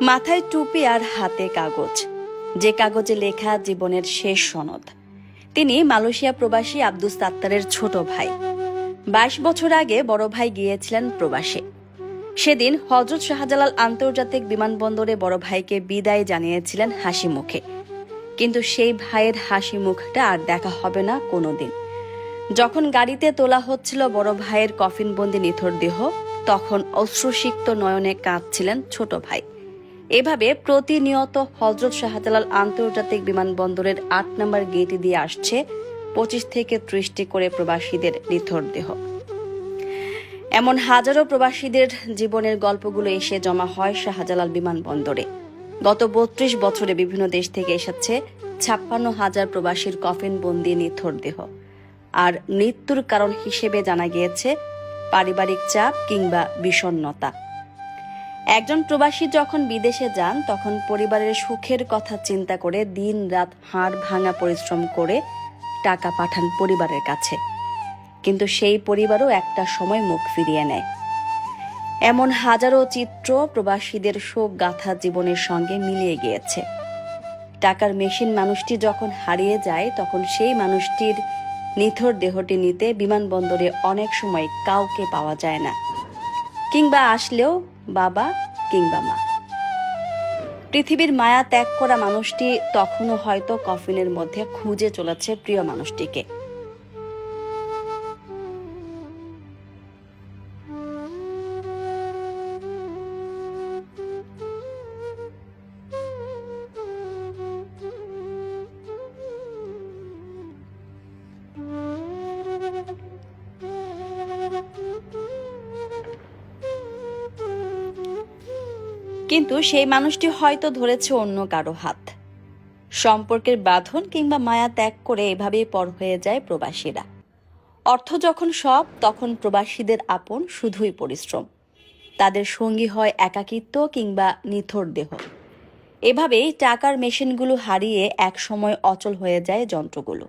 মাথায় টুপি আর হাতে কাগজ। যে কাগজে লেখা জীবনের শেষ সনদ। তিনি মালয়েশিয়া প্রবাসী আব্দুস সাত্তারের ছোট ভাই। বাইশ বছর আগে বড় ভাই গিয়েছিলেন প্রবাসে। সেদিন হজরত শাহজালাল আন্তর্জাতিক বিমানবন্দরে বড় ভাইকে বিদায় জানিয়েছিলেন হাসি মুখে। কিন্তু সেই ভাইয়ের হাসি মুখটা আর দেখা হবে না কোনোদিন। যখন গাড়িতে তোলা হচ্ছিল বড় ভাইয়ের কফিনবন্দি নিথর দেহ, তখন অশ্রুসিক্ত নয়নে কাঁদছিলেন ছোট ভাই। এভাবে প্রতিনিয়ত হজরত শাহজালাল আন্তর্জাতিক বিমানবন্দরের আট নম্বর গেট দিয়ে আসছে পঁচিশ থেকে ত্রিশটি করে প্রবাসীদের নিথর দেহ। এমন হাজারো প্রবাসীদের জীবনের গল্পগুলো এসে জমা হয় শাহজালাল বিমানবন্দরে। গত বত্রিশ বছরে বিভিন্ন দেশ থেকে এসেছে ছাপ্পান্ন হাজার প্রবাসীর কফিন বন্দি নিথর দেহ। আর মৃত্যুর কারণ হিসেবে জানা গিয়েছে পারিবারিক চাপ কিংবা বিষণ্ণতা। একজন প্রবাসী যখন বিদেশে যান, তখন পরিবারের সুখের কথা চিন্তা করে দিন রাত হাড় ভাঙা পরিশ্রম করে টাকা পাঠান পরিবারের কাছে। কিন্তু সেই পরিবারও একটা সময় মুখ ফিরিয়ে নেয়। এমন হাজারো চিত্র প্রবাসীদের শোক গাথা জীবনের সঙ্গে মিলিয়ে গিয়েছে। টাকার মেশিন মানুষটি যখন হারিয়ে যায়, তখন সেই মানুষটির নিথর দেহটি নিতে বিমানবন্দরে অনেক সময় কাউকে পাওয়া যায় না। কিংবা আসলেও বাবা কিংবা মা। পৃথিবীর মায়া ত্যাগ করা মানুষটি তখনও হয়তো কফিনের মধ্যে খুঁজে চলেছে প্রিয় মানুষটিকে। কিন্তু সেই মানুষটি হয়তো ধরেছে অন্য কারও হাত। সম্পর্কের বাঁধন কিংবা মায়া ত্যাগ করে এভাবেই পর হয়ে যায় প্রবাসীরা। অর্থ যখন সব, তখন প্রবাসীদের আপন শুধুই পরিশ্রম। তাদের সঙ্গী হয় একাকিত্ব কিংবা নিথর দেহ। এভাবেই টাকার মেশিনগুলো হারিয়ে এক সময় অচল হয়ে যায় যন্ত্রগুলো।